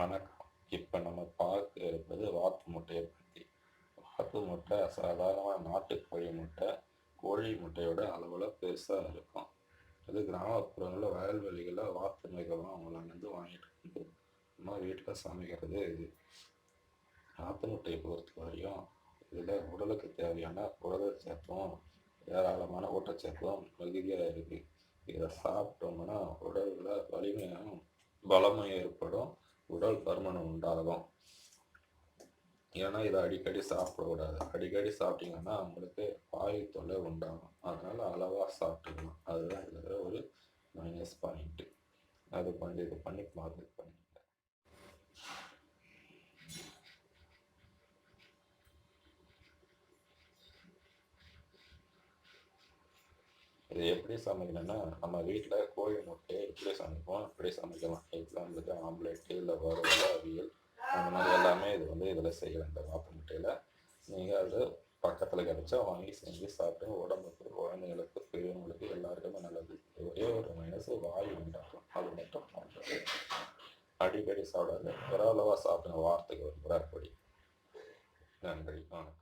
வணக்கம் இப்போ நம்ம பார்க்க இருப்பது வாத்து முட்டையை பற்றி வாத்து முட்டை சாதாரணமாக நாட்டுக்கோழி முட்டை கோழி முட்டையோட அளவில் பெருசாக இருக்கும். அது கிராமப்புறங்களில் வயல்வெளிகளில் வாத்து மிகவும் அவங்களாலேருந்து வாங்கிட்டு வந்து நம்ம வீட்டில் சமைக்கிறது இது. வாத்து முட்டையை பொறுத்த வரையும் இதில் உடலுக்கு தேவையான புரதச்சத்தும் ஏராளமான ஊட்டச்சத்தும் மிகுதியாக இருக்குது இதை சாப்பிட்டோம்னா உடலில் வலிமையும் பலமும் ஏற்படும். உடல் பருமனம் உண்டாகும். ஏன்னா இதை அடிக்கடி சாப்பிடக்கூடாது. அடிக்கடி சாப்பிட்டீங்கன்னா உங்களுக்கு வாயு தொல்லை உண்டாகும். அதனால அளவாக சாப்பிட்டுக்கலாம் அதுதான் இதில் ஒரு மைனஸ் பாயிண்ட்டு அது பண்ணி இது பண்ணி பார்த்து பண்ணிங்க இது எப்படி சமைக்கணும்னா நம்ம வீட்டில் கோழி முட்டையை எப்படி சமைப்போம்? அப்படி சமைக்கலாம். நம்மளுக்கு ஆம்லெட்டு இல்லை வறுவல் அவியல் அந்த மாதிரி எல்லாமே இது வந்து இதில் செய்யலாம். இந்த வாப்பு முட்டையில். நீங்கள் அது பக்கத்தில் கிடைச்சா வாங்கி செஞ்சு சாப்பிட்டு உடம்புக்கு குழந்தைங்களுக்கு பெரியவங்களுக்கு எல்லாருக்குமே நல்லது. ஒரே ஒரு மைனஸ் வாயு உண்டாகும். அது மட்டும் பண்ணுறது அடிக்கடி சாப்பிடாது. ஒரு அளவாக சாப்பிடுங்க. வாரத்துக்கு ஒரு முறை படி நன்றி. வணக்கம்.